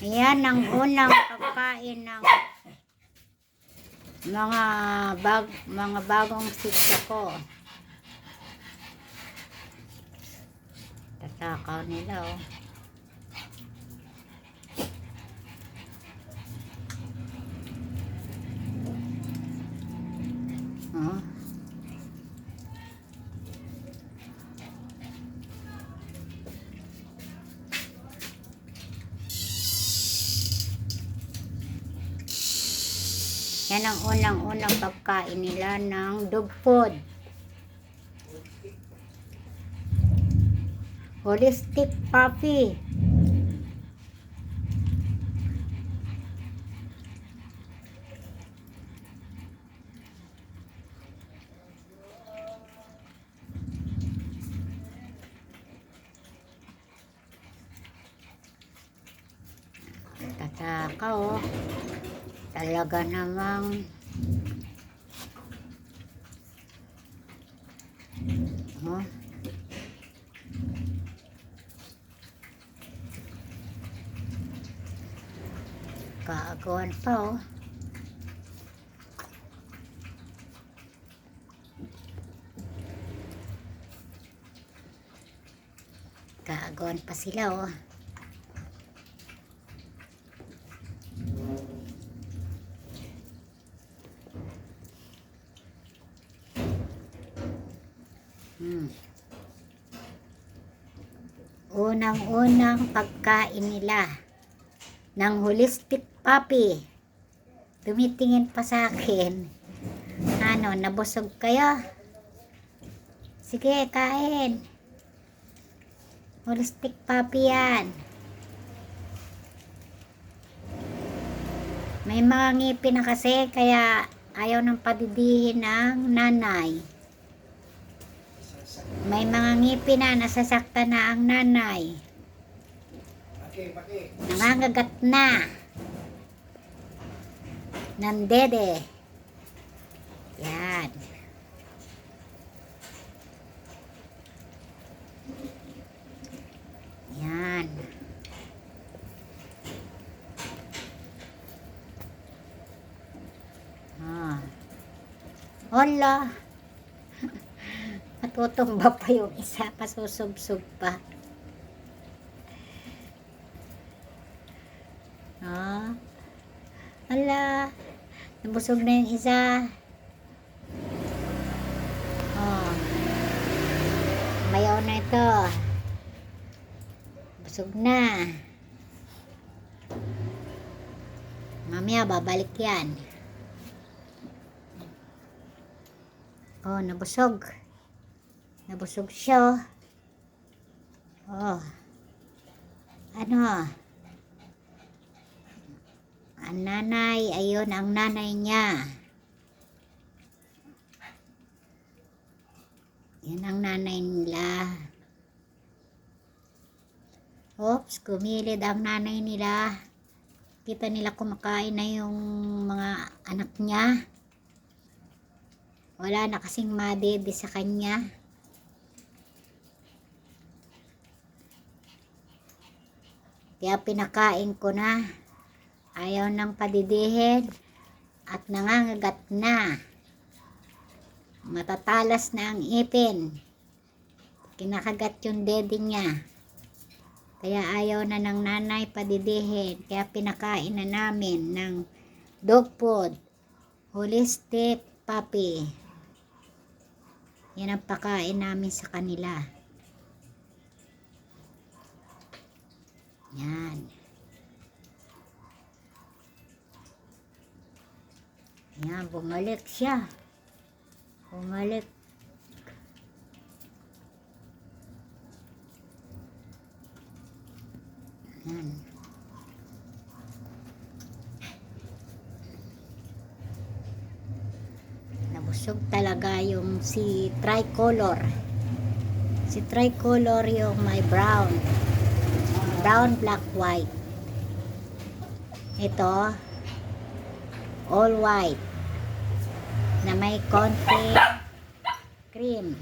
Ayan ang unang pagkain ng mga bag mga bagong sitya ko. Tatakaw nila oh. Oh. Yan ang unang-unang pagkain nila ng dog food. Holistic puppy. Tataka oh. Talaga namang Oh. Kaagawan pa oh. Kaagawan pa sila oh. Hmm. Unang-unang pagkain nila ng holistic puppy. Tumitingin pa sa akin. Ano, nabusog kayo? Sige, kain. Holistic puppy yan. May mga ngipin na kasi kaya ayaw ng padidihin ng nanay. May mga ngipin na nasasaktan na ang nanay. Nangangagat na. Ng dede. Yan. Yan. Ah. Hola. Matutumba pa yung isa, pasusubsub pa. Ah. Hala. Nabusog na yung isa. Oh. Mayaw na ito. Busog na. Mamaya babalik yan. Oh, nabusog. Nabusog siya. Oh. Ano? Ang nanay, ayun ang nanay niya. Yan ang nanay nila. Oops, kumilid ang nanay nila. Kita nila kumakain na yung mga anak niya. Wala na kasing madede sa kanya. Kaya pinakain ko na. Ayaw ng padidihin at nangangagat na. Matatalas na ang ipin. Kinakagat yung dede niya. Kaya ayaw na ng nanay padidihin. Kaya pinakain na namin ng dog food. Holistic puppy. Yan ang pakain namin sa kanila. Yan. Yan, bumalik siya. Bumalik. Yan. Nabusog talaga yung si tricolor. Si tricolor yung may brown brown, black, white. Ito, all white na may konti cream.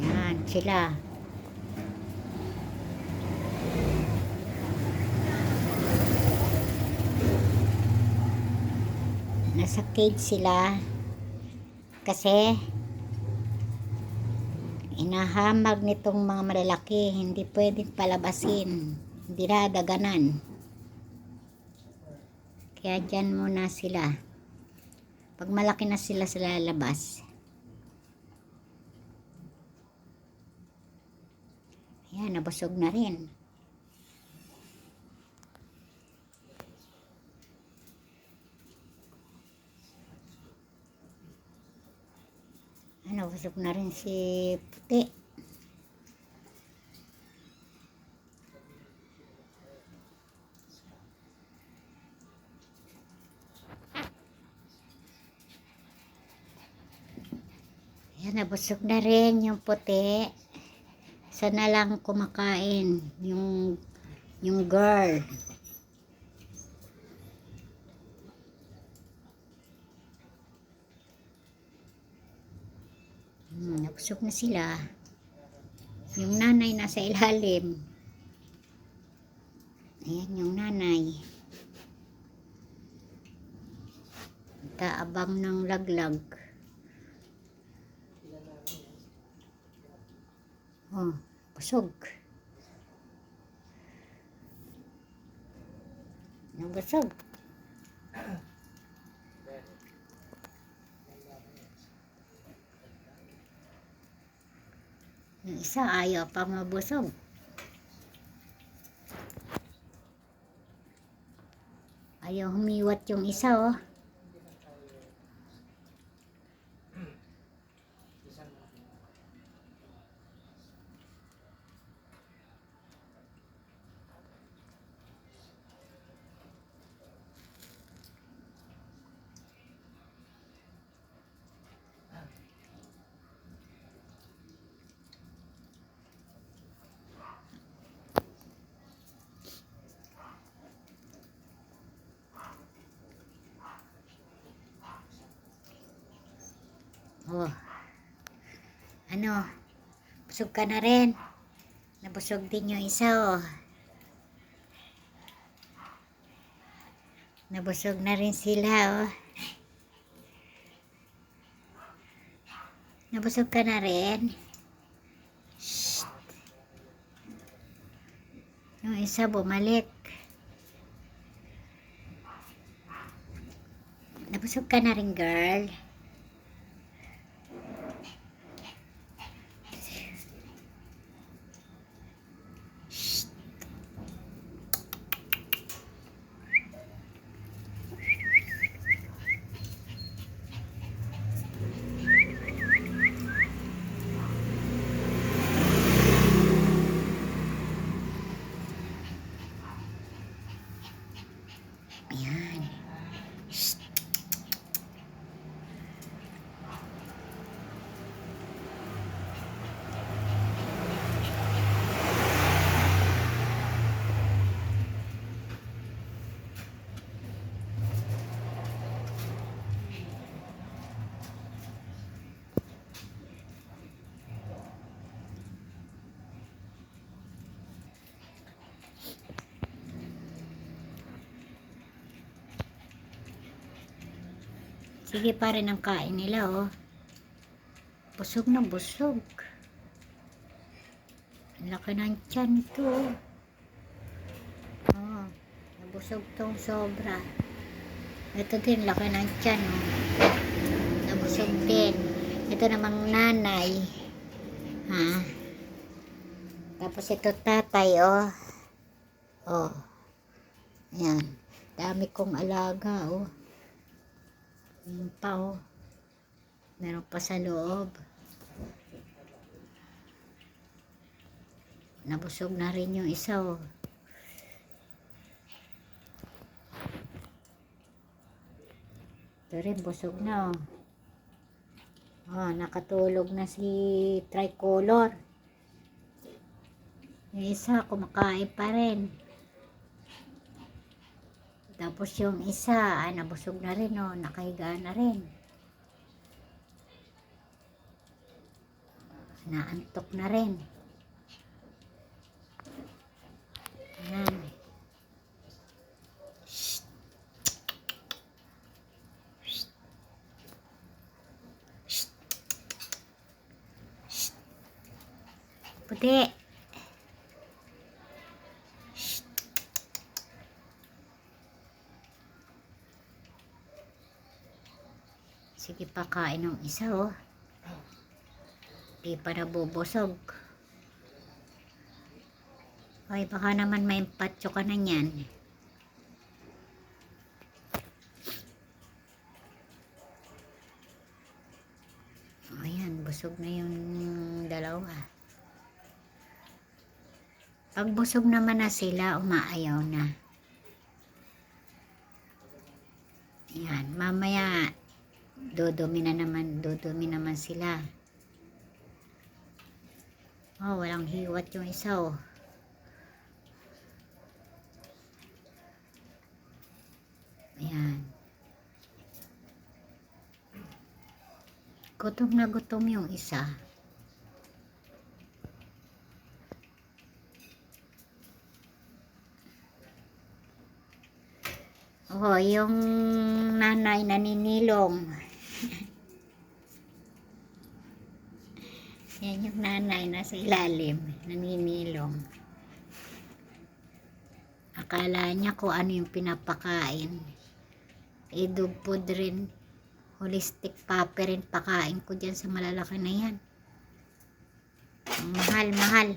Yan, sila. Nasa cage sila. Kasi inahamag nitong mga malalaki hindi pwedeng palabasin hindi dadaganan kaya dyan muna sila. Pag malaki na sila sila lalabas. Ayan, nabusog na rin. Busog na rin si Puti. Ayan, nabusog na rin yung puti. Sana lang kumakain yung yung girl. Nabusog na sila. Yung nanay nasa ilalim. Ayan yung nanay. Taabang ng laglag. Oh, busog. Nabusog. Isa ayaw pa mabusog. Ayaw humiwat yung isa oh. Oh. Ano? Busog ka na rin. Nabusog din yung isa, oh. Nabusog na rin sila, oh. Nabusog ka na rin. Shh. Yung isa bumalik. Nabusog ka na rin, girl. Sige pa rin ang kain nila, oh. Busog na busog. Ang laki ng tiyan ito, oh. Oh, nabusog tong sobra. Ito din, laki ng tiyan, oh. Nabusog din. Ito namang nanay. Ha? Tapos ito tatay, oh. Oh. Ayan. Dami kong alaga, oh. Yung. Meron pa sa loob. Nabusog na rin yung isa oh. Ito rin, busog na oh. Oh, nakatulog na si tricolor. Yung isa, kumakain pa rin. Tapos yung isa, ah, nabusog na rin, oh, nakahiga na rin. Naantok na rin. Ayan. Shh. Shh. Shh. Shh. Puti. Shh. Sige pa kain ng isa oh. Di pa nabubusog. Ay, baka naman may patso ka na niyan. Ayan, busog na yung dalawa. Pag busog naman na sila, umaayaw na. Yan, mamaya, dudumi na naman, dudumi naman sila. Oh, walang hiwat yung isa oh. Ayan. Gutom na gutom yung isa. Oh, yung nanay naninilong. Yan yung nanay nasa ilalim, naninilong. Akala niya kung ano yung pinapakain. Food rin. Holistic paper rin pakain ko dyan sa malalaki na yan. Mahal, mahal.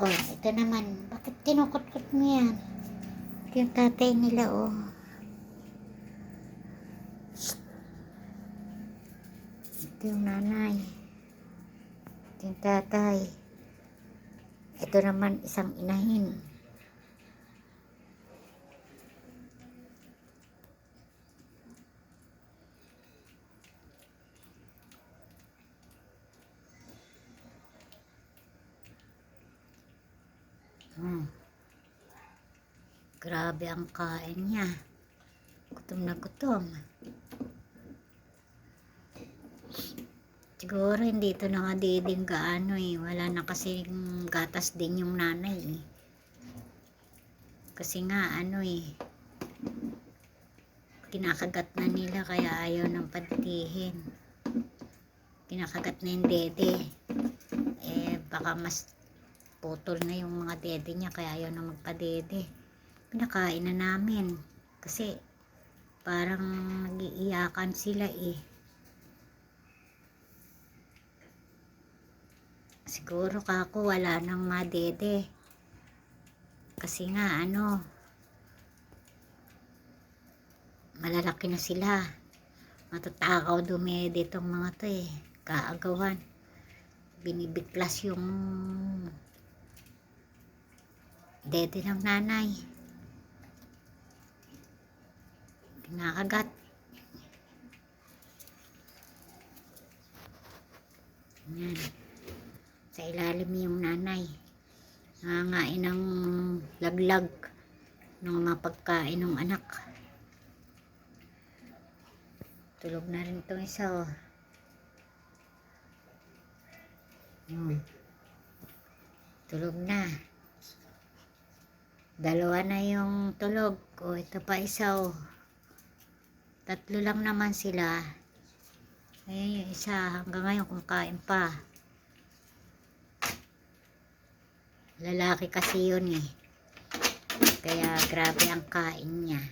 Oh, ito naman. Bakit kinukot-kot mo yan? Ito yung tatay nila, oh. Ito yung nanay. Yung tatay. Ito naman isang inahin. Hmm. Grabe ang kain niya. Gutom na gutom. Siguro hindi ito nakadiding gaano eh. Wala na kasing gatas din yung nanay eh. Kasi nga ano eh. Kinakagat na nila kaya ayaw ng padidihin. Kinakagat na yung dede. Eh baka mas putol na yung mga dede niya kaya ayaw na magpadede. Pinakain na namin. Kasi parang nagiiyakan sila eh. Siguro kako wala nang madede. Kasi nga ano, malalaki na sila. Matatakaw dumede itong mga to eh. Kaagawan. Binibiglas yung dede ng nanay. Kinakagat. Yan. Sa ilalim yung nanay. Nangangain ng laglag ng mga pagkain ng anak. Tulog na rin itong isa oh. Yun. Tulog na. Dalawa na yung tulog. O, ito pa isa oh. Tatlo lang naman sila. Ayun yung isa. Hanggang ngayon kumakain pa. Lalaki kasi yun eh. Kaya grabe ang kain niya.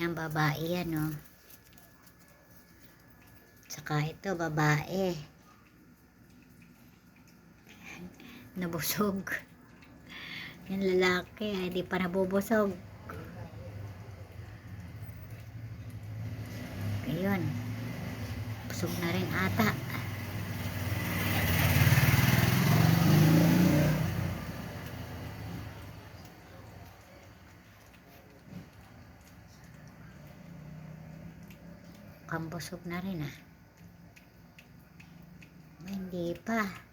Yan, babae yan, oh. Saka ito, babae. Nabusog. Yung lalaki, ay di pa nabubusog. Ayun. Busog na rin ata. Kambusog na rin ah. Hindi pa.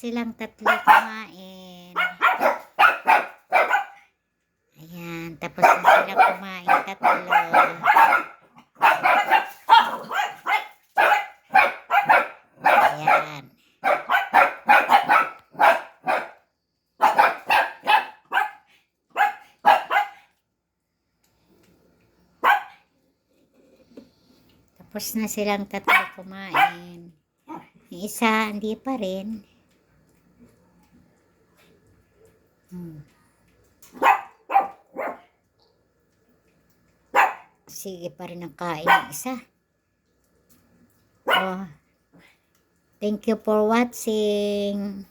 Silang tatlo kumain. Ayan, tapos na sila kumain tatlo. Ayan. Tapos na silang tatlo kumain. Isa, hindi pa rin. Hmm. Sige pa rin ang kain ng isa. Oh. Thank you for watching.